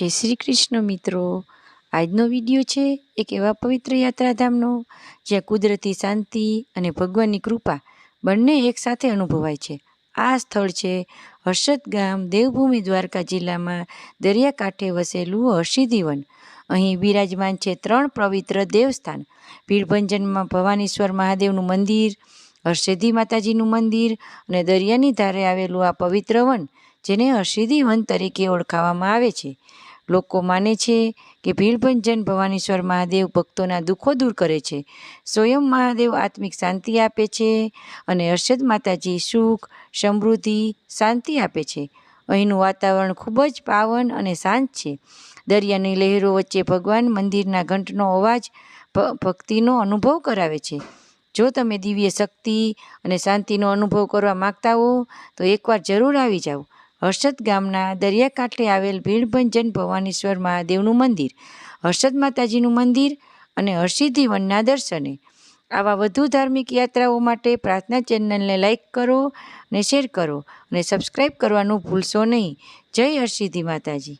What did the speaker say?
જય શ્રી કૃષ્ણ મિત્રો. આજનો વીડિયો છે એક એવા પવિત્ર યાત્રાધામનો, જ્યાં કુદરતી શાંતિ અને ભગવાનની કૃપા બંને એકસાથે અનુભવાય છે. આ સ્થળ છે હર્ષદ ગામ દેવભૂમિ દ્વારકા જિલ્લામાં દરિયાકાંઠે વસેલું હર્ષિદી વન અહીં બિરાજમાન છે ત્રણ પવિત્ર દેવસ્થાન. ભીડભંજનમાં ભવાનીશ્વર મહાદેવનું મંદિર, હર્ષિદી માતાજીનું મંદિર અને દરિયાની ધારે આવેલું આ પવિત્ર વન. જેને હર્ષિદી વન તરીકે ઓળખાવવામાં આવે છે. લોકો માને છે કે ભીડભંજન ભવાનીશ્વર મહાદેવ ભક્તોના દુઃખો દૂર કરે છે. સ્વયં મહાદેવ આત્મિક શાંતિ આપે છે અને હર્ષદ માતાજી સુખ, સમૃદ્ધિ, શાંતિ આપે છે. અહીંનું વાતાવરણ ખૂબ જ પાવન અને શાંત છે. દરિયાની લહેરો વચ્ચે ભગવાન મંદિરના ઘંટનો અવાજ ભક્તિનો અનુભવ કરાવે છે. જો તમે દિવ્ય શક્તિ અને શાંતિનો અનુભવ કરવા માગતા હો, તો એકવાર જરૂર આવી જાઓ. હર્ષદ ગામના દરિયાકાંઠે આવેલ ભીડભંજન ભવાનીશ્વર મહાદેવનું મંદિર, હર્ષદ માતાજીનું મંદિર અને હર્ષિદ્ધિવનના વનના દર્શને આવા વધુ ધાર્મિક યાત્રાઓ માટે પ્રાર્થના ચેનલને લાઇક કરો અને શેર કરો અને સબસ્ક્રાઈબ કરવાનું ભૂલશો નહીં. જય હર્ષિદ્ધિ માતાજી.